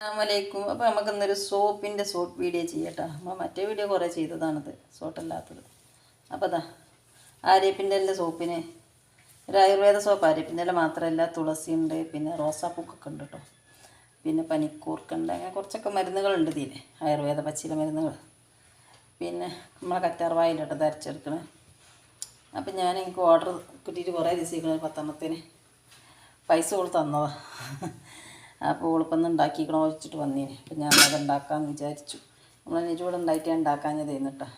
അസ്സാമലൈക്കും അപ്പോൾ നമുക്കിന്നൊരു സോപ്പിന്റെ സോപ്പ് വീഡിയോ ചെയ്യട്ടോ. നമ്മൾ മറ്റേ വീഡിയോ കുറേ ചെയ്തതാണത് സോട്ടല്ലാത്തത് അപ്പോൾ അതാ ആര്യപ്പിന്റെ എല്ലാം സോപ്പിന്. ഒരു ആയുർവേദ സോപ്പ് ആര്യപ്പിന്റെ എല്ലാം മാത്രമല്ല തുളസി ഉണ്ട് പിന്നെ റോസാപ്പൂക്കൊക്കെ ഉണ്ട് കേട്ടോ പിന്നെ പനിക്കൂർക്കുണ്ട് അങ്ങനെ കുറച്ചൊക്കെ മരുന്നുകളുണ്ട് ഇതിൽ ആയുർവേദ പച്ചില മരുന്നുകൾ. പിന്നെ നമ്മളെ കറ്റാർവായിലോട്ട് ധരിച്ചെടുക്കണേ അപ്പം ഞാൻ എനിക്ക് ഓർഡർ കിട്ടിയിട്ട് കുറേ ദിവസം പത്തെണ്ണത്തിന് പൈസ കൊടുത്ത് തന്നതാ. അപ്പോൾ ഓളിപ്പം ഉണ്ടാക്കിക്കണോ വെച്ചിട്ട് വന്നീന്. അപ്പം ഞാൻ അത് ഉണ്ടാക്കാമെന്ന് വിചാരിച്ചു നമ്മൾ ഇവിടെ ഉണ്ടായിട്ട് ഉണ്ടാക്കാഞ്ഞത് എന്നിട്ടാ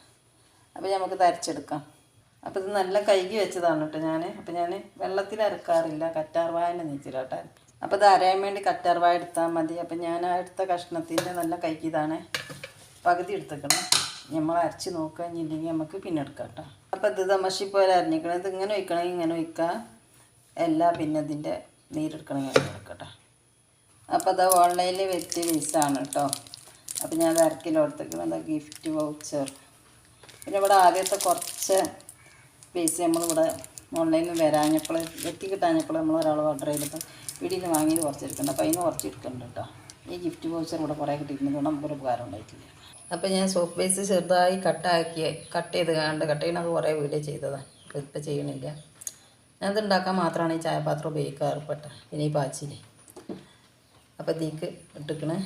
അപ്പോൾ നമുക്ക് തരച്ചെടുക്കാം. അപ്പോൾ ഇത് നല്ല കൈകി വെച്ചതാണ് കേട്ടോ ഞാൻ അപ്പോൾ ഞാൻ വെള്ളത്തിൽ അരക്കാറില്ല കറ്റാർവായന്റെ നീച്ചിലാട്ടാൻ അപ്പോൾ ഇത് അരയാൻ വേണ്ടി കറ്റാർവായ എടുത്താൽ മതി. അപ്പം ഞാൻ ആ എടുത്ത കഷ്ണത്തിന്റെ നല്ല കൈക്കിതാണ് പകുതി എടുത്തേക്കണം. നമ്മൾ അരച്ച് നോക്കുക ഇല്ലെങ്കിൽ നമുക്ക് പിന്നെ എടുക്കാം കേട്ടോ. അപ്പോൾ ഇത് തമശി പോലെ അരഞ്ഞിക്കണം. ഇത് ഇങ്ങനെ വയ്ക്കണമെങ്കിൽ ഇങ്ങനെ വയ്ക്കുക എല്ലാ പിന്നെ ഇതിന്റെ നീരെടുക്കണമെങ്കിൽ എടുക്കട്ടെ അപ്പോൾ അത് ഓൺലൈനിൽ വെച്ച് പീസാണ് കേട്ടോ അപ്പോൾ ഞാൻ അത് അര കിലോ ഗിഫ്റ്റ് വൗച്ചർ പിന്നെ ഇവിടെ ആദ്യത്തെ കുറച്ച് പീസ് നമ്മളിവിടെ ഓൺലൈനിൽ വരാഞ്ഞപ്പോൾ എത്തി കിട്ടാഞ്ഞപ്പോൾ നമ്മൾ ഒരാൾ ഓർഡർ ചെയ്തപ്പോൾ വീട്ടിൽ നിന്ന് വാങ്ങിയത് കുറച്ച് എടുക്കുന്നുണ്ട് അപ്പോൾ അതിന് കുറച്ച് എടുക്കുന്നുണ്ട് കേട്ടോ ഈ ഗിഫ്റ്റ് വൗച്ചർ ഇവിടെ കുറേ കിട്ടിയിട്ടുണ്ട്. നമുക്കൊരു ഉപകാരം ഉണ്ടായിട്ടില്ല. അപ്പോൾ ഞാൻ സോപ്പ് പേസ് ചെറുതായി കട്ടാക്കി കട്ട് ചെയ്ത് കണ്ട് കട്ട് ചെയ്യണത് കുറേ വീഡിയോ ചെയ്തതാണ് ഇപ്പോൾ ഇപ്പോൾ ചെയ്യണില്ല. ഞാനത് ഉണ്ടാക്കാൻ മാത്രമാണ് ഈ ചായപാത്രം ഉപയോഗിക്കാറ് പെട്ട പിന്നെ ഈ പാച്ചിൽ അപ്പോൾ തീക്ക് ഇട്ടിക്കണേ.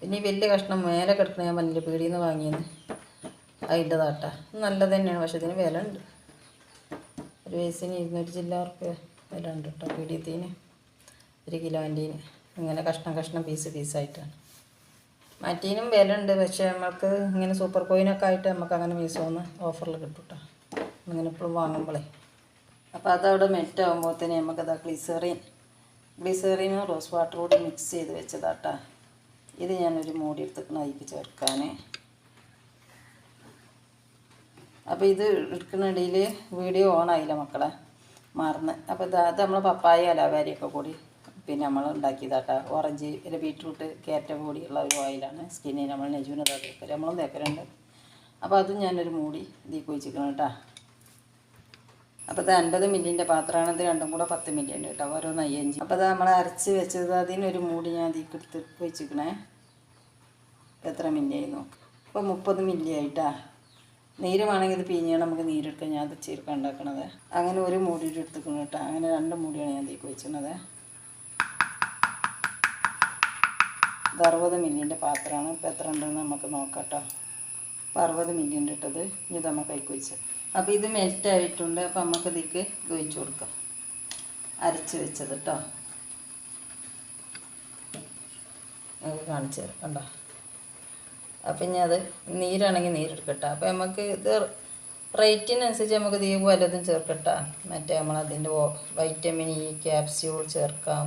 പിന്നെ ഈ വലിയ കഷ്ണം മേലെ കിടക്കണ ഞാൻ വലിയ പീടിയിൽ നിന്ന് വാങ്ങിയത് അതിന്റെ താട്ട നല്ലത് തന്നെയാണ് പക്ഷേ ഇതിന് വില ഉണ്ട്. ഒരു വയസ്സിന് ഇരുന്നൂറ്റി ചില്ലാ റുപ്യ വില ഉണ്ട് കേട്ടോ പീടിയത്തിന് ഒരു കിലോന്റെന്. ഇങ്ങനെ കഷ്ണം കഷ്ണം പീസ് പീസായിട്ടാണ്. മറ്റീനും വില ഉണ്ട് പക്ഷേ നമുക്ക് ഇങ്ങനെ സൂപ്പർ കോയിനൊക്കെ ആയിട്ട് നമുക്ക് അങ്ങനെ മീസോന്ന് ഓഫറിൽ കിട്ടും കേട്ടോ. അങ്ങനെ ഇപ്പോഴും വാങ്ങുമ്പോഴേ അപ്പോൾ അതവിടെ മെറ്റാകുമ്പോൾ തന്നെ നമുക്കത് ഗ്ലിസറിൻ ഗ്ലിസറിനും റോസ് വാട്ടറും കൂടി മിക്സ് ചെയ്ത് വെച്ചതാട്ടാ. ഇത് ഞാനൊരു മൂടി എടുത്തേക്കണം അതിക്ക് ചേർക്കാൻ അപ്പോൾ ഇത് എടുക്കുന്നിടയിൽ വീഡിയോ ഓൺ ആയില്ല മക്കളെ? മറന്ന്. അപ്പോൾ ഇത് അത് നമ്മൾ പപ്പായ അലാവാരിയൊക്കെ കൂടി പിന്നെ നമ്മൾ ഉണ്ടാക്കിയതാട്ടാ. ഓറഞ്ച് അല്ല ബീട്രൂട്ട് കയറ്റ കൂടിയുള്ള ഒരു ഓയിലാണ്. സ്കിന്നിന് നമ്മൾ നെജുവിന് തേക്കൽ നമ്മളും തേക്കലുണ്ട്. അപ്പോൾ അതും ഞാനൊരു മൂടി ഇതിൽ കുഴിച്ചിരിക്കണം കേട്ടോ അപ്പോൾ ഇത് അൻപത് മില്ലിന്റെ പാത്രമാണ്. ഇത് രണ്ടും കൂടെ പത്ത് മില്ലിന്റെ കേട്ടോ ഓരോ നയ്യഞ്ച് അപ്പോൾ അത് നമ്മൾ അരച്ച് വെച്ചത് അതിനൊരു മൂടി ഞാൻ അതിൽ എടുത്ത് വെച്ചിരിക്കണേ. എത്ര മില്ലി ആയി നോക്ക് ഇപ്പോൾ മുപ്പത് മില്ലി ആയിട്ടാ. നീര് വേണമെങ്കിൽ ഇത് പിഴിഞ്ഞാൽ നമുക്ക് നീരെടുക്കാം ഞാൻ അത് ചേർക്കാൻ ഉണ്ടാക്കണത്. അങ്ങനെ ഒരു മൂടി എടുത്തുക്കണം കേട്ടോ. അങ്ങനെ രണ്ട് മൂടിയാണ് ഞാൻ ഇതിൽ വെച്ചിരുന്നത് ഇത് അറുപത് മില്ലിന്റെ പാത്രമാണ്. ഇപ്പോൾ എത്ര ഉണ്ടെന്ന് നമുക്ക് നോക്കാം കേട്ടോ. അപ്പോൾ അറുപത് മില്ലിന്റെ ഇട്ടത് ഇനി നമുക്ക് കൈക്ക് വെച്ച് അപ്പോൾ ഇത് മെൽറ്റ് ആയിട്ടുണ്ട് അപ്പോൾ നമുക്ക് ഇതിലേക്ക് ഇത് ഒഴിച്ച് കൊടുക്കാം. അരച്ച് വെച്ചത് കേട്ടോ നമുക്ക് കാണിച്ചു തരാം. കണ്ടോ? അപ്പം ഇനി അത് നീരാണെങ്കിൽ നീരെടുക്കട്ടെ. അപ്പോൾ നമുക്ക് ഇത് റേറ്റിനനുസരിച്ച് നമുക്ക് ഇത് വലതും ചേർക്കട്ടെ. മറ്റേ നമ്മളതിന്റെ വൈറ്റമിൻ ഇ ക്യാപ്സ്യൂൾ ചേർക്കാം.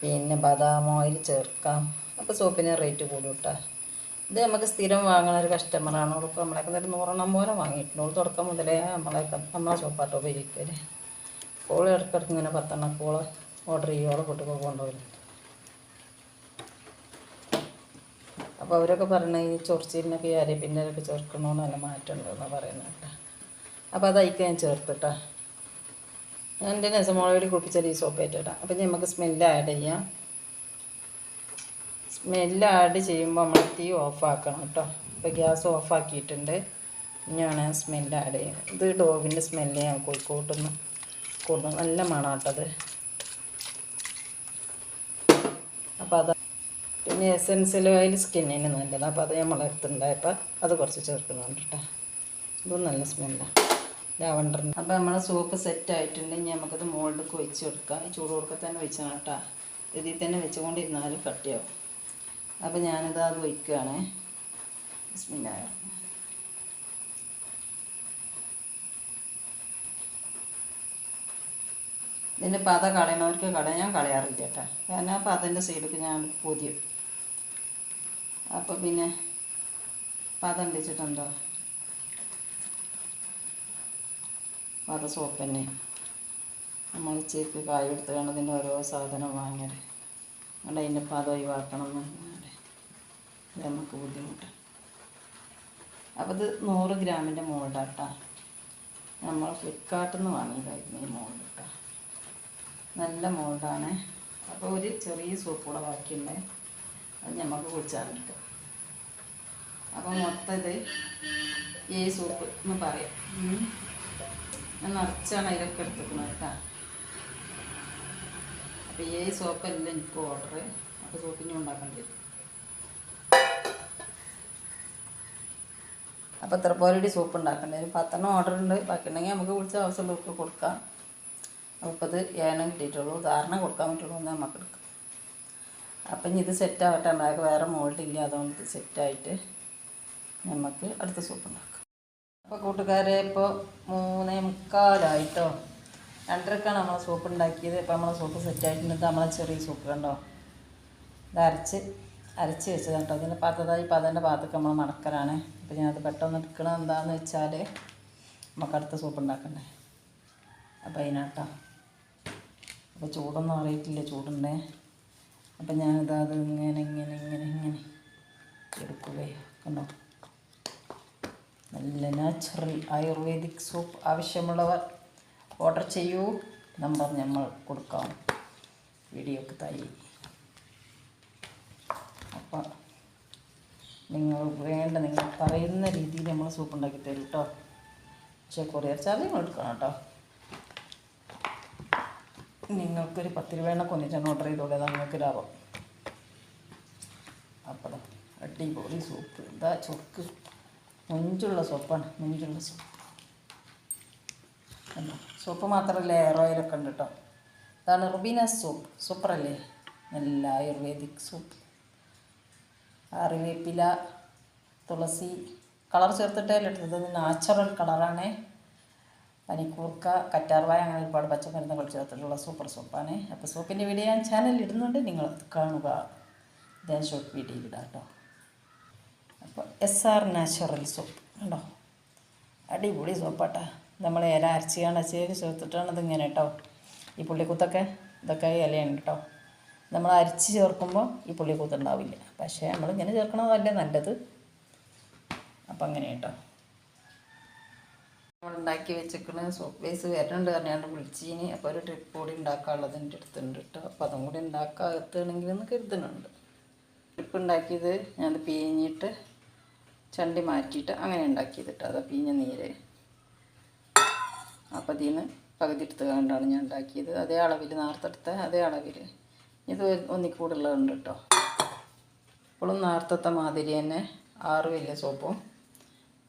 പിന്നെ ബദാം ഓയിൽ ചേർക്കാം. അപ്പോൾ സോപ്പിന് റേറ്റ് കൂടും കേട്ടോ ഇത് നമുക്ക് സ്ഥിരം വാങ്ങുന്ന ഒരു കസ്റ്റമറാണ് അവൾക്ക് നമ്മളൊക്കെ ഒരു നൂറെണ്ണം പോലെ വാങ്ങിയിട്ടുണ്ട്. അവൾ തുടക്കം മുതലേ നമ്മളെ നമ്മളെ ഷോപ്പായിട്ട് ഉപയോഗിക്കൽ. ഓൾ ഇടയ്ക്കിടയ്ക്ക് ഇങ്ങനെ പത്തെണ്ണക്ക് ഓൾ ഓർഡർ ചെയ്യുവോളെ കുട്ടികൾ കൊണ്ടുപോകുന്നുണ്ട് അപ്പോൾ അവരൊക്കെ പറഞ്ഞ ഈ ചൊറിച്ചിലിനൊക്കെ ഒക്കെ ചേർക്കണമെന്ന് നല്ല മാറ്റമുണ്ടെന്നാണ് പറയുന്നത് കേട്ടോ. അപ്പോൾ അതയക്ക് ഞാൻ ചേർത്തിട്ടാ. ഞാൻ എന്റെ നെസമോളോട് കുളിപ്പിച്ചാൽ ഈ സോപ്പ് ഏറ്റിട്ടാ അപ്പം നമുക്ക് സ്മെല്ല് ആഡ് ചെയ്യാം. സ്മെല്ല് ആഡ് ചെയ്യുമ്പോൾ നമ്മൾ തീ ഓഫാക്കണം കേട്ടോ. ഇപ്പോൾ ഗ്യാസ് ഓഫാക്കിയിട്ടുണ്ട്. ഇനിയാണ് സ്മെല്ല് ആഡ് ചെയ്യുന്നത്. ഇത് ഡോവിന്റെ സ്മെല്ല് ഞാൻ കോഴിക്കോട്ടുനിന്ന് കൊണ്ടു നല്ല മണാട്ടത് അപ്പോൾ അത്. പിന്നെ എസെൻസിൽ ഓയിൽ സ്കിന്നിന് നല്ലത്. അപ്പോൾ അത് നമ്മൾ എടുത്തുണ്ടായപ്പോൾ അത് കുറച്ച് ചേർക്കുന്നുണ്ട് കേട്ടോ. ഇതും നല്ല സ്മെല്ലാണ് ലാവണ്ടറിന് അപ്പോൾ നമ്മളെ സോപ്പ് സെറ്റ് ആയിട്ടുണ്ടെങ്കിൽ നമുക്കത് മോൾഡൊക്കെ വെച്ച് കൊടുക്കാം. ചൂട് കൊടുക്കാൻ തന്നെ വെച്ചാണ് കേട്ടോ. ഇതിൽ തന്നെ വെച്ചുകൊണ്ടിരുന്നാലും കട്ടിയാവും. അപ്പോൾ ഞാനിത് അത് വയ്ക്കുകയാണ് ഇതിന്റെ പത കളയണവർക്ക് കളയാൻ ഞാൻ കളയാറില്ല കേട്ടോ. കാരണം ആ പതന്റെ സൈഡിലേക്ക് ഞാൻ പൊതിയും. അപ്പോൾ പിന്നെ പത ഉണ്ടിച്ചിട്ടുണ്ടോ പത സോപ്പ് തന്നെ. നമ്മൾ ചേക്ക് കായ് എടുത്ത് കണ്ടതിന്റെ ഓരോ സാധനം വാങ്ങിയത്. അതുകൊണ്ട് അതിന്റെ പത ഒഴിവാക്കണം എന്ന് നമുക്ക് ബുദ്ധിമുട്ട്. അപ്പോൾ ഇത് നൂറ് ഗ്രാമിന്റെ മോൾഡാട്ടാ. നമ്മൾ ഫ്ലിപ്കാർട്ടിൽ നിന്ന് വാങ്ങിയതായിരുന്നു ഈ മോൾഡ് നല്ല മോൾഡാണ്. അപ്പോൾ ഒരു ചെറിയ സോപ്പ് കൂടെ ബാക്കിയുണ്ട്. അത് നമുക്ക് കുടിച്ചാറിരിക്കാം അപ്പോൾ മൊത്തം ഇത് ഈ സൂപ്പ് എന്ന് പറയാം. ഞാൻ നിറച്ചാണ് അതിലൊക്കെ എടുത്തിരിക്കുന്നത് കേട്ടോ. അപ്പോൾ ഈ സോപ്പല്ല എനിക്ക് ഓർഡർ അപ്പോൾ സോപ്പിഞ്ഞും ഉണ്ടാക്കേണ്ടി വരും. അപ്പോൾ എത്ര പോലടി സൂപ്പ് ഉണ്ടാക്കേണ്ടി? വരും പത്തെണ്ണം ഓർഡർ ഉണ്ട്. ബാക്കിയുണ്ടെങ്കിൽ നമുക്ക് വിളിച്ച ആവശ്യമുള്ളവർക്ക് കൊടുക്കാം. അപ്പോൾ അത് ഏനം കിട്ടിയിട്ടുള്ളൂ. ധാരണ കൊടുക്കാൻ പറ്റുള്ളൂ എന്ന് നമുക്ക് എടുക്കാം. അപ്പം ഇനി ഇത് സെറ്റാവട്ടെ ഉണ്ടാക്കുക വേറെ മോൾഡ് ഇല്ല. അതുകൊണ്ട് ഇത് സെറ്റായിട്ട് നമുക്ക് അടുത്ത സൂപ്പ് ഉണ്ടാക്കാം. അപ്പോൾ കൂട്ടുകാരെ ഇപ്പോൾ മൂന്നേ മുക്കാലായിട്ടോ? രണ്ടരക്കാണ് നമ്മൾ സൂപ്പ് ഉണ്ടാക്കിയത്. ഇപ്പോൾ നമ്മളെ സൂപ്പ് സെറ്റായിട്ടുണ്ട് നമ്മളെ ചെറിയ സൂപ്പ് കണ്ടോ? ഇത് അരച്ച് അരച്ച് വെച്ചതാണ് കേട്ടോ. അതിന്റെ പാത്രതായി അതിന്റെ പാത്രക്ക് നമ്മൾ മണക്കലാണ്. അപ്പോൾ ഞാനത് പെട്ടെന്ന് എടുക്കണം എന്താണെന്ന് വെച്ചാൽ നമുക്ക് അടുത്ത സൂപ്പ് ഉണ്ടാക്കണ്ടേ? അപ്പോൾ അതിനാട്ടോ. അപ്പോൾ ചൂടൊന്നും അറിയിട്ടില്ല ചൂടുണ്ടേ. അപ്പം ഞാനിത് ഇങ്ങനെ ഇങ്ങനെ ഇങ്ങനെ ഇങ്ങനെ എടുക്കുകയോ കണ്ടോ? നല്ല നാച്ചുറൽ ആയുർവേദിക് സൂപ്പ് ആവശ്യമുള്ളവർ ഓർഡർ ചെയ്യൂ. നമ്പർ നമ്മൾ കൊടുക്കാം. വീഡിയോക്ക് തായി അപ്പം നിങ്ങൾ വേണ്ട നിങ്ങൾ പറയുന്ന രീതിയിൽ നമ്മൾ സൂപ്പ് ഉണ്ടാക്കി തരും കേട്ടോ പക്ഷേ കൊറിയർ ചാർജ് നിങ്ങൾ എടുക്കണം കേട്ടോ നിങ്ങൾക്കൊരു പത്ത് രൂപേണ്ണ കൊന്നിട്ടാണ് ഓർഡർ ചെയ്തോളൂ അതാണ് നിങ്ങൾക്ക് ലാഭം. അപ്പോൾ അടിപൊളി സൂപ്പ് എന്താ ചൊക്ക്. മുഞ്ചുള്ള സോപ്പാണ് മുഞ്ചുള്ള സോപ്പ് കണ്ടോ? സോപ്പ് മാത്രമല്ല എയർ ഓയിലൊക്കെ ഉണ്ട് കേട്ടോ അതാണ് റുബീന സോപ്പ് സൂപ്പറല്ലേ നല്ല ആയുർവേദിക് സൂപ്പ് അറിവേപ്പില തുളസി കളർ ചേർത്തിട്ടേ ഇത് നാച്ചുറൽ കളറാണ്. പനിക്കൂർക്ക കറ്റാർവായ അങ്ങനെ ഒരുപാട് പച്ചമരുന്നുകൾ ചേർത്തിട്ടുള്ള സൂപ്പർ സൂപ്പാണ്. അപ്പോൾ സൂപ്പിന്റെ വീഡിയോ ഞാൻ ചാനലിൽ ഇടുന്നുണ്ട്. നിങ്ങൾ കാണുക. ഞാൻ ഷോർട്ട് വീഡിയോയിൽ ഇടാം കേട്ടോ. അപ്പോൾ എസ് ആർ നാച്ചുറൽ സോപ്പ്. കണ്ടോ? അടിപൊളി സോപ്പാട്ടാ. നമ്മൾ ഇല അരച്ചിയാണ് അച്ചയൊക്കെ ചേർത്തിട്ടാണ് ഇതിങ്ങനെ കേട്ടോ. ഈ പുള്ളിക്കുത്തൊക്കെ ഇതൊക്കെ ഇലയാണ് കേട്ടോ. നമ്മൾ അരിച്ച് ചേർക്കുമ്പോൾ ഈ പുള്ളിക്കുത്ത് ഉണ്ടാവില്ല പക്ഷേ നമ്മൾ ഇങ്ങനെ ചേർക്കണതല്ലേ നല്ലത്. അപ്പം അങ്ങനെ കേട്ടോ. നമ്മൾ ഉണ്ടാക്കി വെച്ചിരിക്കണ സോപ്പ് ബേസ് വരുന്നുണ്ട് പറഞ്ഞാണ്ട് വിളിച്ചീനി അപ്പോൾ ഒരു ട്രിപ്പ് കൂടി ഉണ്ടാക്കാനുള്ളത് എന്റെ അടുത്തുണ്ട് കേട്ടോ. അപ്പോൾ അതും കൂടി ഉണ്ടാക്കാൻ എത്തുകയാണെങ്കിൽ എന്ന് കരുതുന്നുണ്ട്. ട്രിപ്പ് ഉണ്ടാക്കിയത് ഞാൻ പീഞ്ഞിട്ട് ചണ്ടി മാറ്റിയിട്ട് അങ്ങനെ ഉണ്ടാക്കിയത് കേട്ടോ. അതാ പീഞ്ഞ നീര്. അപ്പോൾ ഇതിൽ നിന്ന് പകുതി എടുത്ത് കണ്ടാണ് ഞാൻ ഉണ്ടാക്കിയത്. അതേ അളവിൽ നേർത്തെടുത്ത അതേ അളവിൽ. ഇത് ഒന്നിക്കൂടുള്ളതുണ്ട് കേട്ടോ ഇപ്പോഴും നേരത്തെ മാതിരി തന്നെ ആറ് സോപ്പും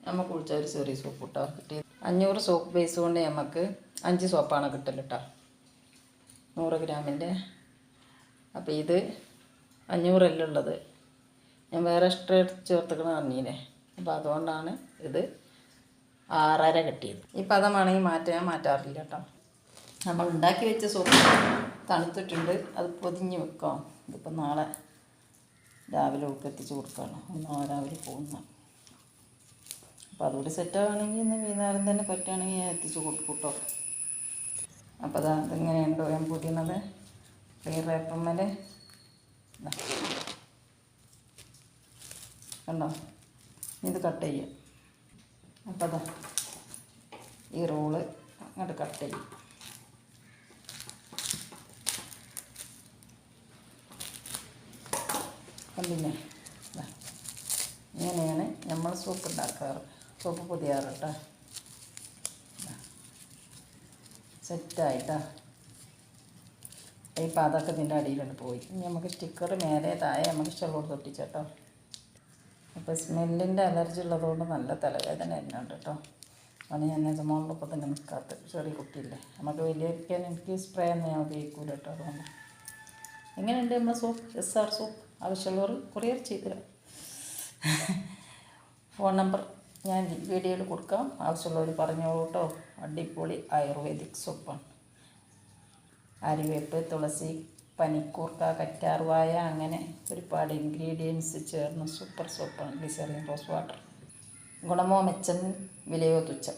നമ്മൾ കുളിച്ച ഒരു ചെറിയ സോപ്പ് കേട്ടോ കിട്ടിയത്. അഞ്ഞൂറ് സോപ്പ് ബേസ് കൊണ്ട് നമുക്ക് അഞ്ച് സോപ്പാണ് കിട്ടൽ കേട്ടോ നൂറ് ഗ്രാമിന്റെ. അപ്പോൾ ഇത് അഞ്ഞൂറല്ല ഉള്ളത്? ഞാൻ വേറെ എക്സ്ട്രാ ചേർത്തുക്കണ അറിഞ്ഞില്ലേ? അപ്പോൾ അതുകൊണ്ടാണ് ഇത് ആറര കിട്ടിയത്. ഈ പദമാണെങ്കിൽ മാറ്റാൻ മാറ്റാറില്ല കേട്ടോ. നമ്മൾ ഉണ്ടാക്കി വെച്ച സോപ്പ് തണുത്തിട്ടുണ്ട്. അത് പൊതിഞ്ഞ് വെക്കാം. ഇതിപ്പോൾ നാളെ രാവിലെ ഒക്കെ എത്തിച്ച് കൊടുക്കണം. നാളെ രാവിലെ പോകുന്ന. അപ്പോൾ അതുകൂടി സെറ്റാവുകയാണെങ്കിൽ ഇന്ന് വൈകുന്നേരം തന്നെ പറ്റുകയാണെങ്കിൽ ഞാൻ എത്തിച്ച് കൊടുക്കും കേട്ടോ. അപ്പോൾ അതാ അതെങ്ങനെയുണ്ടോ ഞാൻ പൊതിയുന്നത്? ഈ കണ്ടോ? ഇത് കട്ട് ചെയ്യാം. അപ്പോൾ അതാ ഈ റോൾ അങ്ങോട്ട് കട്ട് ചെയ്യും. കണ്ടില്ലേ പിന്നെ ഇങ്ങനെയാണ് നമ്മൾ സൂപ്പ് ഉണ്ടാക്കാറ്. സൂപ്പ് പൊതിയാറ് കേട്ടോ സെറ്റായിട്ടാ ഇപ്പം അതൊക്കെ ഇതിന്റെ അടിയിലുണ്ട് പോയി. ഇനി നമുക്ക് സ്റ്റിക്കർ മേലെ താഴെ നമുക്ക് ഇഷ്ടമുള്ളത് തൊട്ടിച്ചേട്ടോ അപ്പോൾ സ്മെല്ലിന്റെ അലർജി ഉള്ളതുകൊണ്ട് നല്ല തലവേദന തന്നെയുണ്ട് കേട്ടോ അത് ഞാൻ യജമാനോടൊപ്പം തന്നെ നിൽക്കാത്ത ചെറിയ കുട്ടിയില്ലേ. നമുക്ക് വലിയവരിക്കാൻ എനിക്ക് സ്പ്രേ ഒന്നും ഞാൻ ഉപയോഗിക്കൂല കേട്ടോ അതുകൊണ്ട്. എങ്ങനെയുണ്ട് നമ്മൾ സോപ്പ് എസ് ആർ സോപ്പ് ആവശ്യമുള്ളവർ കൊറിയർ ചെയ്തു തരാം. ഫോൺ നമ്പർ ഞാൻ വീഡിയോയിൽ കൊടുക്കാം. ആവശ്യമുള്ളവർ പറഞ്ഞോളൂ കേട്ടോ. അടിപൊളി ആയുർവേദിക് സോപ്പാണ്. അരിവേപ്പ് തുളസി പനിക്കൂർക്ക കറ്റാർവായ അങ്ങനെ ഒരുപാട് ഇൻഗ്രീഡിയൻസ് ചേർന്ന സൂപ്പർ സോപ്പാണ് ഗ്ലിസറിൻ റോസ് വാട്ടർ ഗുണമോ മെച്ചം? വിലയോ തുച്ഛം?